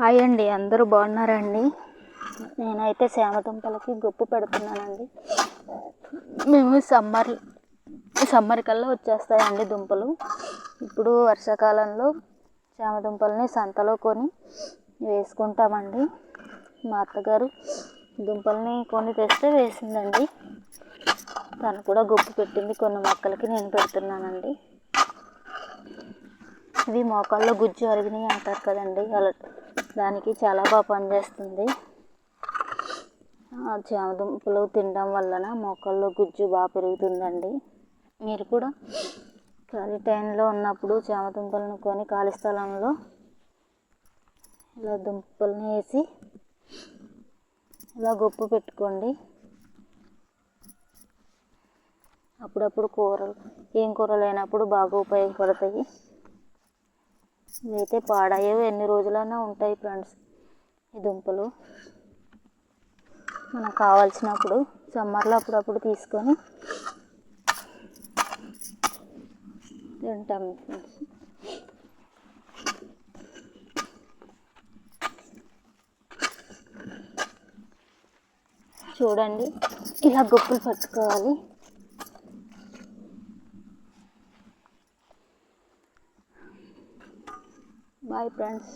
Hi అండి అందరూ బాగున్నారండి? నేనైతే దుంపలకి గొప్పు పెడుతున్నానండి. మేము సమ్మర్ సమ్మర్ కల్లా వచ్చేస్తాయండి దుంపలు. ఇప్పుడు వర్షాకాలంలో దుంపల్ని సంతలో కొని వేసుకుంటామండి. మా అత్తగారు దుంపల్ని కొని తెస్తే వేసిందండి. తను కూడా గొప్పు పెట్టింది కొన్ని మొక్కలకి నేను పెడుతున్నానండి. ఇవి మోకాల్లో గుజ్జు అరిగినాయి అంటారు కదండి. అలా దానికి చాలా బాగా పనిచేస్తుంది. చామదుంపలు తినడం వలన మోకాల్లో గుజ్జు బాగా పెరుగుతుందండి. మీరు కూడా ఖాళీ టైంలో ఉన్నప్పుడు చామదుంపలను కొని ఖాళీ స్థలంలో ఇలా దుంపల్ని వేసి ఇలా గొప్పు పెట్టుకోండి. అప్పుడప్పుడు కూరలు ఏం కూర లేనప్పుడు బాగా ఉపయోగపడతాయి. ఇవైతే పాడయ్యేవి ఎన్ని రోజులైనా ఉంటాయి ఫ్రెండ్స్ ఈ దుంపలు. మనకు కావాల్సినప్పుడు సమ్మర్లో అప్పుడప్పుడు తీసుకొని తింటాం ఫ్రెండ్స్. చూడండి ఇలా గొప్పలు పట్టుకోవాలి. Bye friends